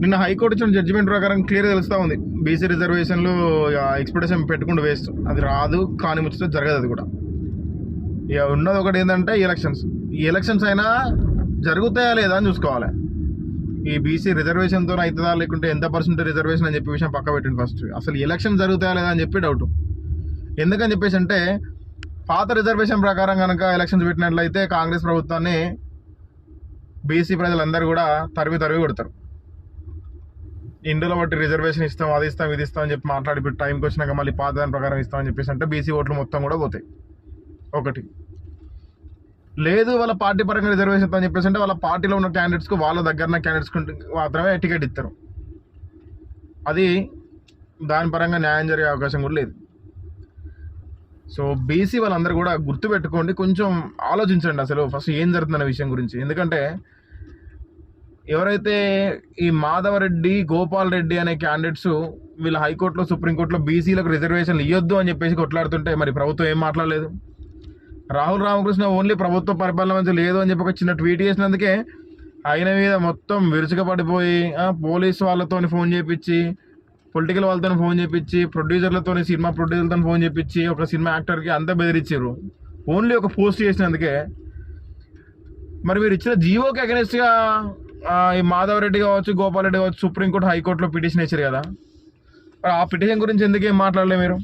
నిన్న హైకోర్టు ఇచ్చిన జడ్జిమెంట్ ప్రకారం క్లియర్ తెలుస్తూ ఉంది. బీసీ రిజర్వేషన్లు ఎక్స్పెక్టేషన్ పెట్టుకుంటూ వేస్ట్ అది రాదు కాని ముచ్చట జరగదు అది కూడా. ఇక ఉన్నది ఒకటి ఏంటంటే ఎలక్షన్స్ ఈ ఎలక్షన్స్ అయినా జరుగుతాయా లేదా అని చూసుకోవాలి. ఈ బీసీ రిజర్వేషన్తో అవుతుందా లేకుంటే ఎంత పర్సెంట్ రిజర్వేషన్ అని చెప్పి విషయం పక్క పెట్టింది ఫస్ట్ అసలు ఎలక్షన్ జరుగుతాయా లేదా అని చెప్పి డౌట్ ఎందుకని చెప్పేసి అంటే పాత రిజర్వేషన్ ప్రకారం కనుక ఎలక్షన్స్ పెట్టినట్లయితే కాంగ్రెస్ ప్రభుత్వాన్ని బీసీ ప్రజలందరూ కూడా తరిమి తరివి కొడతారు. ఇందులో బట్టి రిజర్వేషన్ ఇస్తాం అది ఇస్తాం ఇది ఇస్తాం అని చెప్పి మాట్లాడి ఇప్పుడు టైంకి వచ్చినాక మళ్ళీ పాత దాని ప్రకారం ఇస్తామని చెప్పేసి అంటే బీసీ ఓట్లు మొత్తం కూడా పోతాయి. ఒకటి. లేదు వాళ్ళ పార్టీ పరంగా రిజర్వేషన్ అని చెప్పేసి అంటే వాళ్ళ పార్టీలో ఉన్న క్యాండిడేట్స్కి వాళ్ళ దగ్గర క్యాండిడేట్స్ మాత్రమే టికెట్ ఇస్తారు. అది దాని పరంగా న్యాయం జరిగే అవకాశం కూడా లేదు. సో బీసీ వాళ్ళందరూ కూడా గుర్తుపెట్టుకోండి కొంచెం ఆలోచించండి అసలు ఫస్ట్ ఏం జరుగుతుందన్న విషయం గురించి. ఎందుకంటే ఎవరైతే ఈ మాధవరెడ్డి గోపాల్ రెడ్డి అనే క్యాండిడేట్స్ వీళ్ళు హైకోర్టులో సుప్రీంకోర్టులో బీసీలకు రిజర్వేషన్లు ఇవ్వద్దు అని చెప్పేసి కొట్లాడుతుంటే మరి ప్రభుత్వం ఏం మాట్లాడలేదు? రాహుల్ రామకృష్ణ ఓన్లీ ప్రభుత్వ పరిపాలన మంచి లేదు అని చెప్పి ఒక చిన్న ట్వీట్ చేసినందుకే ఆయన మీద మొత్తం విరుచుకపడిపోయి ఆ, పోలీస్ వాళ్ళతో ఫోన్ చేపించి పొలిటికల్ వాళ్ళతో ఫోన్ చేపించి ప్రొడ్యూసర్లతో సినిమా ప్రొడ్యూసర్లతో ఫోన్ చేపించి ఒక సినిమా యాక్టర్కి అంతా బెదిరించారు ఓన్లీ ఒక పోస్ట్ చేసినందుకే. మరి మీరు ఇచ్చిన జీవోకి అగెనిస్ట్గా ఈ మాధవరెడ్డి కావచ్చు గోపాలరెడ్డి కావచ్చు సుప్రీంకోర్టు హైకోర్టులో పిటిషన్ వేసారు కదా. ఆ పిటిషన్ గురించి ఎందుకేం ఏం మాట్లాడలే మీరు?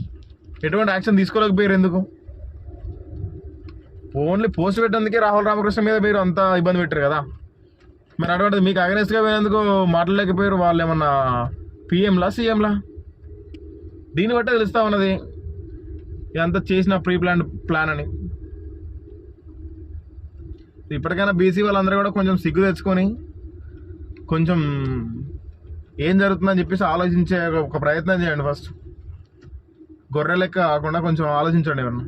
ఎటువంటి యాక్షన్ తీసుకోలేకపోయారు ఎందుకు? ఓన్లీ పోస్ట్ పెట్టేందుకే రాహుల్ రామకృష్ణ మీద మీరు అంత ఇబ్బంది పెట్టారు కదా. మరి అటువంటిది మీకు అగెనిస్ట్గా పోయినందుకు మాట్లాడలేకపోయారు వాళ్ళు ఏమన్నా పిఎంలా సీఎంలా? దీన్ని బట్టే తెలుస్తా ఉన్నది ఇదంతా చేసిన ప్రీ ప్లాన్ ప్లాన్ అని. ఇప్పటికైనా బీసీ వాళ్ళందరూ కూడా కొంచెం సిగ్గు తెచ్చుకొని కొంచెం ఏం జరుగుతుందని చెప్పేసి ఆలోచించే ఒక ప్రయత్నం చేయండి ఫస్ట్. గొర్రె లెక్క కాకుండా కొంచెం ఆలోచించండి ఎవరన్నా.